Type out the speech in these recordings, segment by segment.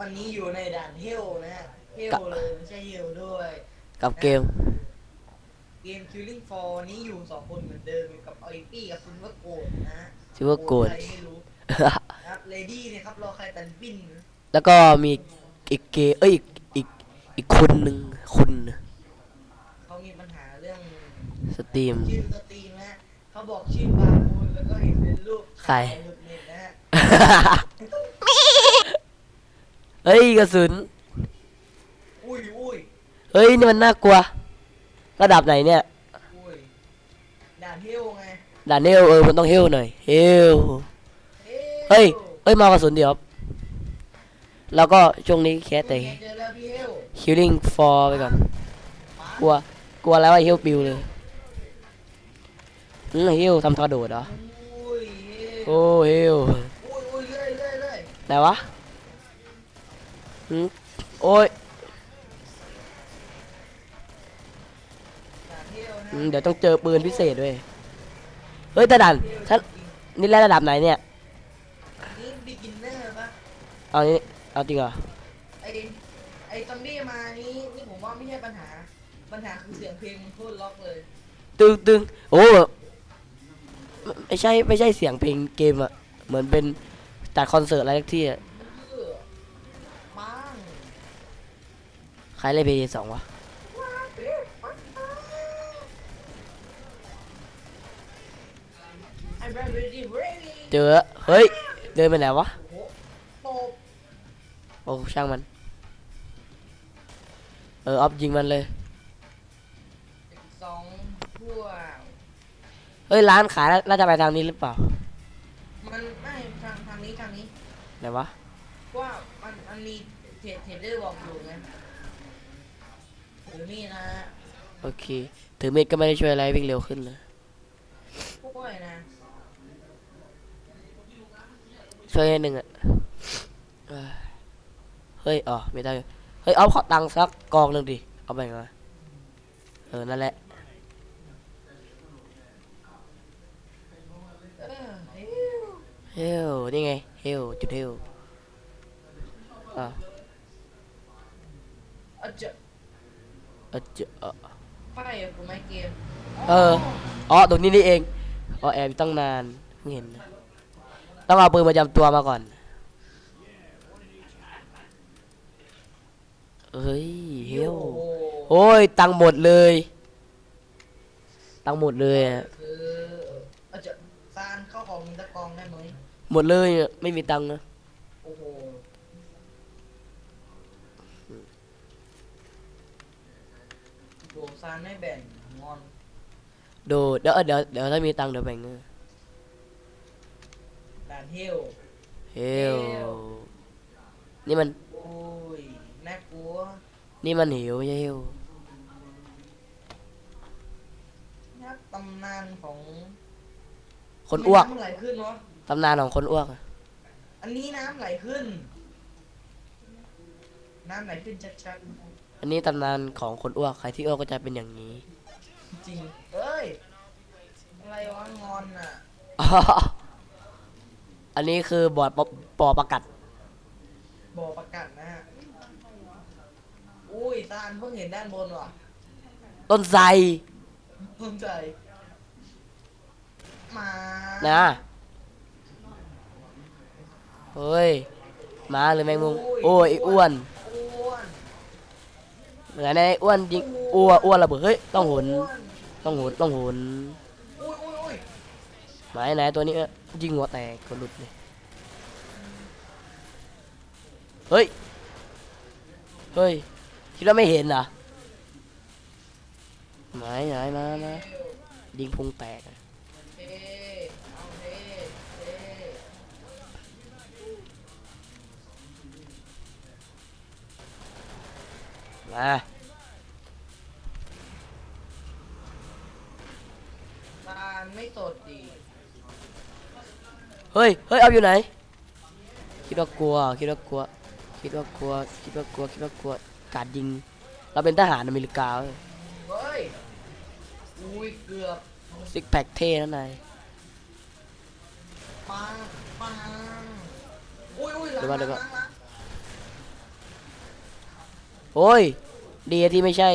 อนนี้อยู่ในด่านเฮลนะฮะเฮลกับเลยไม่ใช่เฮลด้วย กับเกม เกม Killing Floor นี้อยู่สองคนเหมือนเดิมอยู่กับออยปี้กับซุนเวอร์โกดนะฮะชื่อว่าโกดใครไม่รู้นะครับเลดี้เนี่ยครับรอใครตันปิ้นแล้วก็มีอีกเกมเอ้ยอีกอีกอีกคนหนึ่งคุณเขามีปัญหาเรื่อง สตรีม ชื่อสตรีมนะฮะเขาบอกชื่อบาบูนแล้วก็เห็นเป็นรูปใครหลุดเน็ตนะฮะ เฮ้ยกระสุนอุ้ยอุ้ยเฮ้ยนี่มันน่ากลัว ระดับไหนเนี่ย อุ้ยด่านเฮลไงด่านเฮลเออมันต้องเฮลหน่อยเฮลเฮลเฮ้ยเฮ้ยมากระสุนเดี๋ยวแล้วก็ช่วงนี้แค่แต่เจอแล้วพี่เฮล healing for ไปก่อน กลัว กลัวแล้วไอ้เฮลปิวเลยอืมเฮลทำทอโดดเหรออุ้ยเฮลโอ้เฮลอุ้ยอุ้ยเรื่อยเรื่อยเรื่อยไหนวะ อืมโอ้ยด่านเฮลนะอืมเดี๋ยวต้องเจอปืนพิเศษด้วย เฮ้ยแต่ดันถ้านี่แหละระดับไหนเนี่ยนี่บิ๊กินเนอร์ปะเอานี่เอาจริงเหรอ ไอไอซอมบี้มานี่นี่ผมว่าไม่ใช่ปัญหา ปัญหาคือเสียงเพลงมันโคตรล็อกเลย ตึงตึงโอ้ไม่ใช่ไม่ใช่เสียงเพลงเกมอะเหมือนเป็นจัดคอนเสิร์ตอะไรสักที่อะ ใครเล่นเพย์สองวะไอ้แบรนด์เรดี้เรดี้เจอเฮ้ย เดินไปไหนวะโอ้โตบโอ้ช่างมัน เออออฟยิงมันเลยสองพวกเฮ้ยร้านขายแล้วน่าจะไปทางนี้หรือเปล่า มันไม่ทางทางนี้ทางนี้ ไหนวะ ว่ามันมันมีเทรดเทรดเดอร์บอกอยู่ไง หรือนี่นะโอเค ถือมีดก็ไม่ได้ช่วยอะไรวิ่งเร็วขึ้นเลยพวกอะไรนะช่วยให้หนึ่งอะเอ้ยเฮ้ยอ๋อไม่ได้เฮ้ยเอาขอตังค์สักกองหนึ่งดิเอาไปมาเออนั่นแหละเออเฮ้ยเฮลนี่ไงเฮลจุดเฮลอะ เอาเจะเออจะเออไฟกับคุณไม้เกมเอออ๋อตรงนี้นี่เองอ๋อแอบอยู่ตั้งนานเพิ่งเห็นนะต้องเอาปืนประจำตัวมาก่อนเฮ้ยเฮลโอ้โหโอ้ยตังค์หมดเลย ตังค์หมดเลยอะคือเอาเจะซานเข้าของมีตะกองได้ไหมหมดเลยอะไม่มีตังค์นะ โอ้โหโห ซานไม่แบ่งงอนดูเดี๋ยวเดี๋ยวเดี๋ยวถ้ามีตังค์เดี๋ยวแบ่งเงินด่านเฮลเฮลนี่มันโอ้ยน่ากลัวนี่มันหิวไม่ใช่เฮลนักตำนานของคนอ้วกน้ำไหลขึ้นวะตำนานของคนอ้วกอะอันนี้น้ำไหลขึ้น น้ำไหลขึ้นชัด อันนี้ตำนานของคนอ้วกใครที่อ้วกก็จะเป็นอย่างนี้ๆจริงเอ้ย อะไรวะงอนอะ อันนี้คือบอดปอปอประกัด บ่อประกาศนะฮะ อุ้ยซานเพิ่งเห็นด้านบนว่ะต้นไทรเพิ่งใจ มานะ เฮ้ยหมาหรือแมงมุม โอ้ยไอ้อ้วนอ้วน เหมือนไอ้อ้วนยิงอ้วนอ้วนระเบิดเฮ้ยต้องหนอ้วนต้องหุนต้องหนอุ้ยอุ้ยอุ้ยหมายไหนตัวนี้ยิงหัวแตกคนหลุดเลยเฮ้ยเฮ้ยคิดว่าไม่เห็นเหรอหมายไหนมามายิงพุงแตกอะ เท่เอาเท่เท่ มาซานไม่สดดีเฮ้ย เฮ้ย เอาอยู่ไหน คิดว่ากลัว คิดว่ากลัว คิดว่ากลัว คิดว่ากลัว คิดว่ากลัว การยิง เราเป็นทหารอเมริกาเว้ยเฮ้ย อุ้ยเกือบซิกแพคเท่นะนายปังปังอุ้ยอุ้ยหลังเดี๋ยวหก่ลัอนงหลังหลัง โอ้ยดีที่ไม่ใช่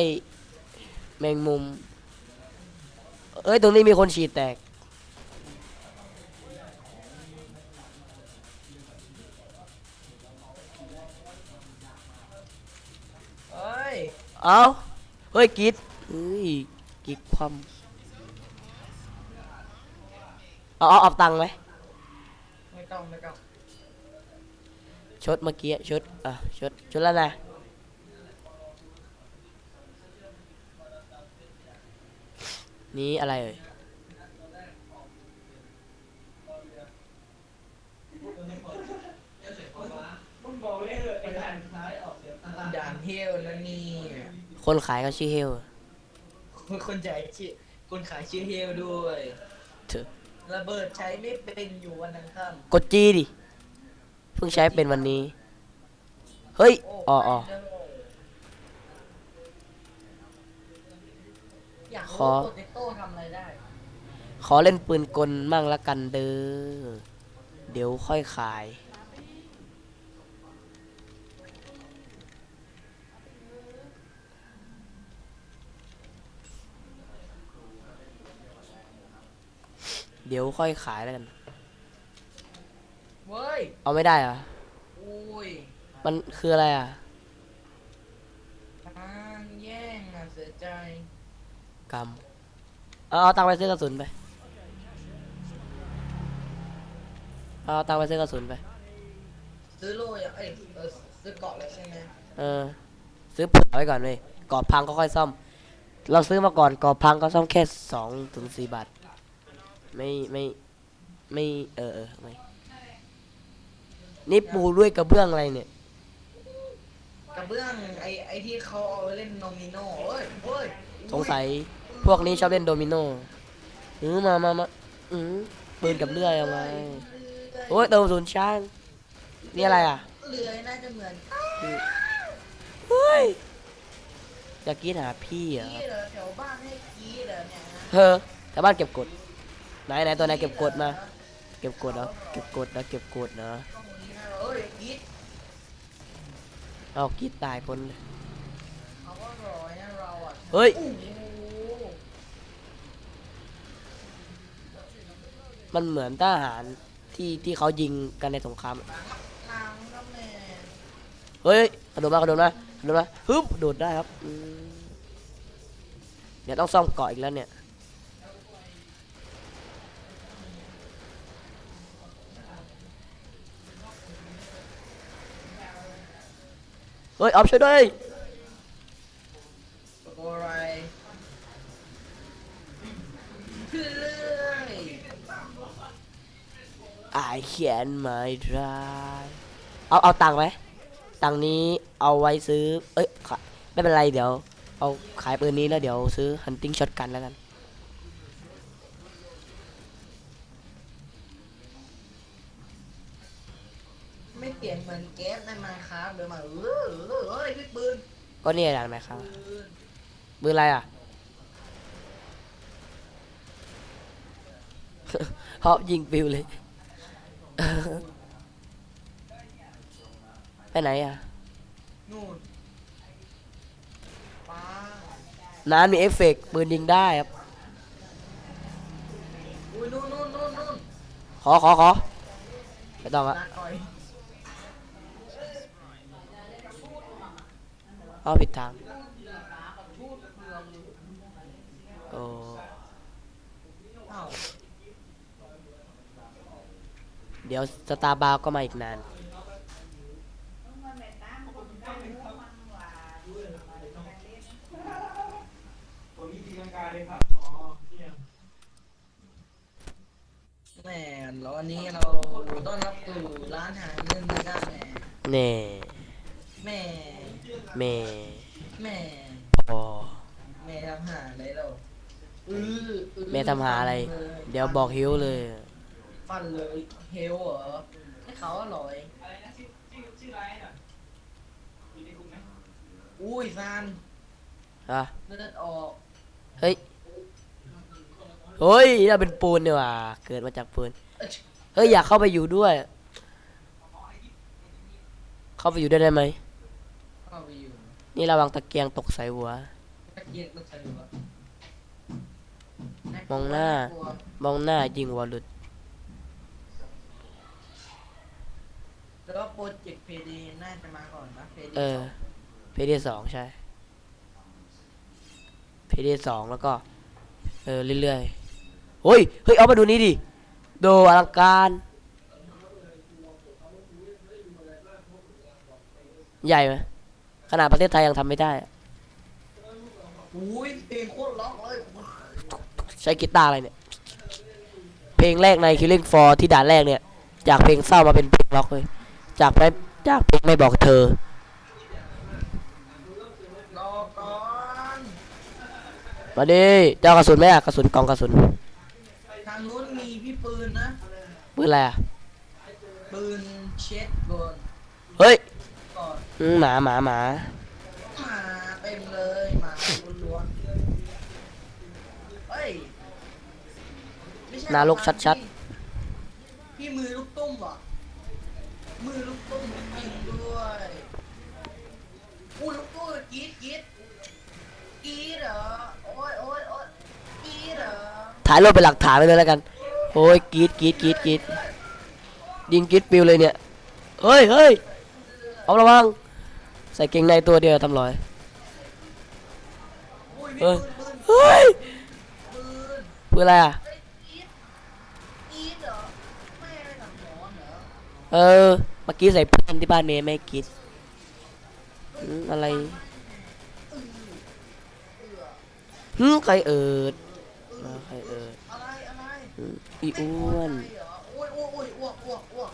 แมงมุม เอ้ย ตรงนี้มีคนฉีดแตกเอ้ย เอาเฮ้ยกิดเฮ้ยกิกพร้อมเอาเอาเอาตังค์ไหมไม่ต้องไม่ต้องชดเมื่อกี้ชดอะชดชดแล้วนะ นี่อะไรเอ่ยด่านเฮลแล้วนี่คนขายก็ชื่อเฮลคนจ่ายชื่อคนขายชื่อเฮลด้วยเถอะระเบิดใช้ไม่เป็นอยู่วันนั้นค่กดจีดิเพิ่งใช้เป็นวันนี้ เฮ้ยำอ๋ออ๋อ ไปเลย อยากขรู้อ โปเตโต้ทำอะไรได้ ขอเล่นปืนกลมั่งละกันเด้อ เดี๋ยวค่อยขาย เดี๋ยวค่อยขายแล้วกัน เว้ย เอาไม่ได้เหรอะโอ้ยมันคืออะไรอะ ทางแย่งอะเสียใจ กรรมเอาเอาตังค์ไปซื้อกระสุนไป เอาตังค์ไปซื้อกระสุนไป ซื้อโล่ยังเอ้ยเออซื้อเกาะเลยใช่ไหมเออ ซื้อเผื่อไว้ก่อนเว้ยกรอบพังก็ค่อยซ่อม เราซื้อมาก่อนกรอบพังก็ซ่อมแค่สองถึงสี่บาท ไม่ไม่ไม่เออเออไม่ นี่ปูด้วยกระเบื้องอะไรเนี่ย กระเบื้องไอ้ไอ้ที่เขาเอาไว้เล่นโนมิโนเอ้ยเฮ้ยสงสัย พวกนี้ชอบเล่นโดมิโนเออมามามาอือปืนกับเลื่อยเอาไว้โอ้ยเติมศูนย์ช่างนี่อะไรอะเรือน่าจะเหมือนเฮ้ยจะกินหาพี่เหรอกี้เหรอแถวบ้านให้กี้เหรอเนี่ยนะเฮ้อแต่บ้านเก็บกด ไหนไหนตัวไหนเก็บกดมา เก็บกดเหรอเก็บกดนะเก็บกดนะต้องนี้นะเอ้ยกี้เอากีดตายคนเลย เขาก็รอยนะเราอะเฮ้ยโอ้ มันเหมือนทหารที่ที่เขายิงกันในสงครามนางก็แม่เฮ้ยกระโดดมากระโดดมากระโดดมาฮึบโดดได้ครับอืมเดี๋ยวต้องซ่อมเกาะอีกแล้วเนี่ยเฮ้ยออฟช่วยด้วย โอ้ไรคือเรื่อย I can my drive เอาเอาตังค์ไหมตังค์นี้เอาไว้ซื้อ เอ้ยขะไม่เป็นไรเดี๋ยว เอาขายปืนนี้แล้วเดี๋ยวซื้อ hunting shotgun แล้วกัน ไม่เปลี่ยนเหมือนเกฟในมาครับเดินมาเออเออเอ้ยพี่ปืนก็เนี่ยอย่างไหนครับปืนปืนอะไรอะฮอบยิงปิวเลย ไปไหนอะนู่นป้าน้ำมีเอฟเฟกต์ปืนยิงได้ครับ อุ้ยนู่นนู่นนู่นนู่นขอขอขอไม่ต้องอะลาก่อยเอาผิดทางโอ้ อ้าว เดี๋ยวสตาร์บาร์ก็มาอีกนาน แหม่แล้ววันนี้เราต้อนรับสู่ร้านอาหารเงินเดือนได้แหม่เน่แม่เมแม่พอแม่ทำหาอะไรเราเออออแม่ทำหาอะไรฟันลเดี๋ยวบอกฮิวเลย ฟันเลยเฮลเหรอให้เขาอร่อยอุ้ยซานฮะเลือดออกเฮ้ยเฮ้ยเราเป็นปูนเนี่ยว่ะเกิดมาจากปูนเอ้ยเฮ้ยอยากเข้าไปอยู่ด้วย เข้าไปอยู่ได้ไหมเข้าไปอยู่เนี่ระวังตะเกียงตกใส่หัว ตะเกียงก็ใส่หัวมองหน้ากลัวมองหน้ายิงหัวหลุด แล้ว ก็โปรเจกต์เพดีน่าจะมาก่อนนะเพดีเออ เพดีสองใช่ เพดีสองแล้วก็ เออเรื่อยๆเฮ้ย เฮ้ย เอามาดูนี้ดิโดอลังการ ใหญ่ไหมขนาดประเทศไทยยังทำไม่ได้อะอุ้ยเพลงโคตรล็อกเลยใช้กีตาร์อะไรเนี่ย เพลงแรกใน Killing Floor ที่ด่านแรกเนี่ย จากเพลงเศร้ามาเป็นเพลงร็อกเลย จากไม่จากเพลงไม่บอกเธอรอก่อนมาดิเจ้ากระสุนไหมอะกระสุนกล่องกระสุนทางนู้นมีพี่ปืนนะปืนอะไรอะปืนเช็ดบนเฮ้ยก่อนอืมหมาหมาหมามาเต็มเลยมาล้วนๆเฮ้ยไม่ใช่นารกชัดๆ พี่มือลูกตุ้มเหรอ มือลูกตุ้มจริงด้วยอู้ลูกตุ้มกรีดกรีดกรีดเหรอโอ้ยโอ้ยโอ้ยกรีดเหรอถ่ายรูปเป็นหลักฐานไปเลยแล้วกัน โอ้ยกรีดกรีดกรีดกรีดยิงกรีดปิวเลยเนี่ย เฮ้ยเฮ้ยเอาระวัง ใส่เกงในตัวเดียวทำรอย อุ้ยเอพี่อปืนปืนเฮ้ยปืน ปืนอะไรอะ เฮ้ยกรีดกรีดเหรอแม่ไม่หนังหมอนเหรอ เออเมื่อกี้ใส่เพื่อนที่บ้านเมย์ไม่กรีดอืมอะไรหืมใครเอิดใครเอิดอีอ้วนหรอโอ้ยโอ้ยโอ้ยอ้วกอ้วกอ้วก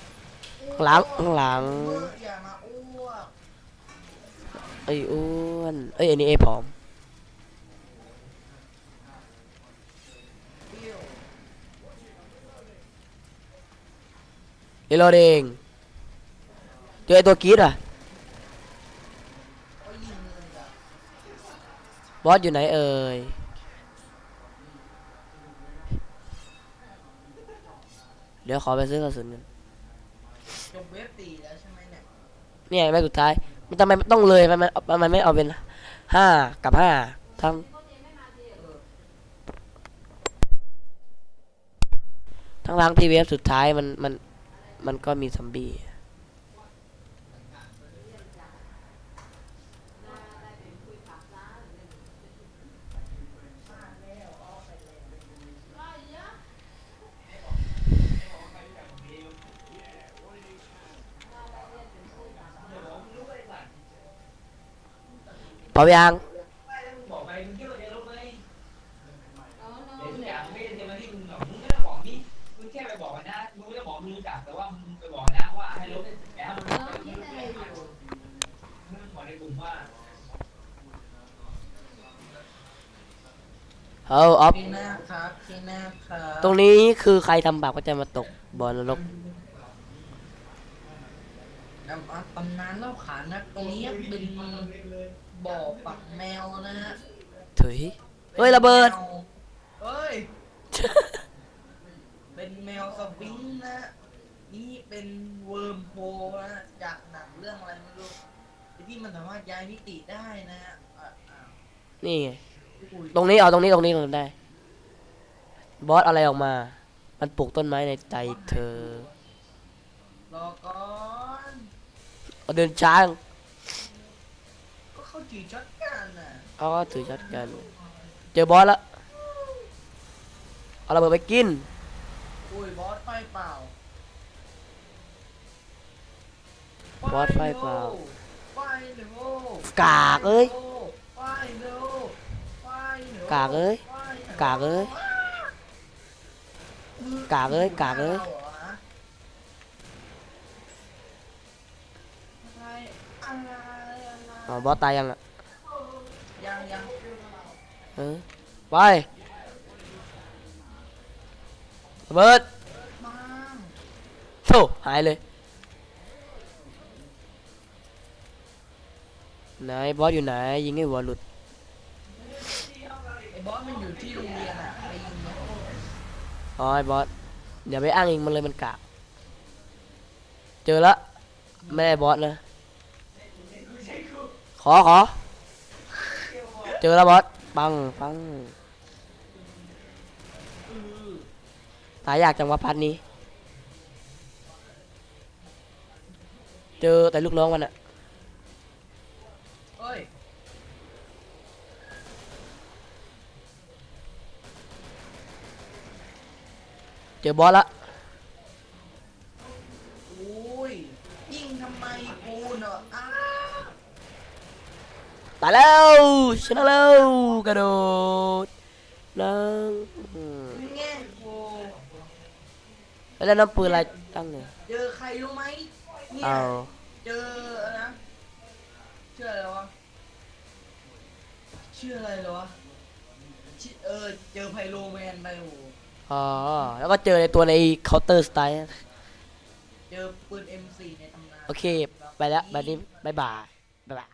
ข้างหลังข้างหลังอออย่ามาอ้วกไอ้อ้วนเอ้ยอันนี้ไอ้ผอม เปรี้ยว เอโรเดงเจอไอ้ตัวกีดอะโอ้ยยิงเลยอะบอสอยู่ไหนเอ่ยเดี๋ยวขอไปซื้อกระสุนกันจบเว็บตีแล้วใช่ไหมเนี่ยเนี่ยแม่สุดท้าย มันทำไมมันต้องเลยมันมันมันมันไม่เอาเป็นห้ากับห้าทั้งทั้งทั้งที่เว็บสุดท้ายมันมัน มันก็มีซอมบี้พอยัง บอกไปมึงคิดว่าจะลบไหมเดี๋ยวทุกอย่างไม่ได้จะมาที่มึงหรอกมึงไม่ต้องบอกนี่มึงแค่ไปบอกมันนะมึงไม่ต้องบอกมึงรู้จักแต่ว่ามึงไปบอกนะว่าให้ลบแต่ถ้ามึงไม่มึงไม่ต้องบอกในกลุ่มว่า เอาออฟพี่นาคครับพี่นาคครับตรงนี้คือใครทำบาปก็จะมาตกบอลนรกตำอะตำนานเล่าขานนะตรงนี้เป็นบ่อปักแมวนะฮะถุยเฮ้ยระเบิดแมวเฮ้ย เป็นแมวสวิงนะ นี่เป็นเวิร์มโพนะ จากหนังเรื่องอะไรไม่รู้ที่มันสามารถย้ายมิติได้นะฮะอะอะนี่ไงอุ้ย ตรงนี้เอาตรงนี้ตรงนี้ตรงนี้ได้ บอสอะไรออกมา มันปลูกต้นไม้ในใจเธอรอก่อนเอาเดินช้าง ก็เข้าจีช็อตกันน่ะเขาก็ถือช็อตกัน เจอบอสแล้วเอาระเบิดไปกิน อุ้ยบอสไฟเปล่าบอสไฟเปล่า ไฟเร็วกากเอ้ย ไฟเร็วไฟเร็ว กากเอ้ยกากเอ้ยกากเอ้ยกากเอ้ยอ๋อบอสตายยังอะยังยังเออไปเบิดมาโธ่หายเลยไหนบอสอยู่ไหนยิงให้หัวหลุด บอสมันอยู่ที่โรงเรียนอะไปยิงมันอ๋อไอ้บอสอย่าไปอ้างอิงมันเลยมันกากเจอละไม่ได้บอสนะขอขอ เจอแล้วบอสปังปังตายอยากจังวะพันนี้ เจอแต่ลูกน้องมันอะ เจอบอสละอุ้ยยิงทำไมกูเนอะอ้าตายแล้วชนะแล้วกระโดดนั่งอืมแง่กูแล้วน้ำปืนอะไรตั้งเนี่ยเจอใครรู้ไหมเนี่ยเอาเจออะไรนะชื่ออะไรวะชื่ออะไรเหรอวะชื่อเออเจอไพโรแมนไปโอ้โห อ๋อ แล้วก็เจอในตัวในเคาน์เตอร์สไตล์เจอปืน M4 ในตำนาน โอเค ไปแล้วบัดนี้บายบายบายบาย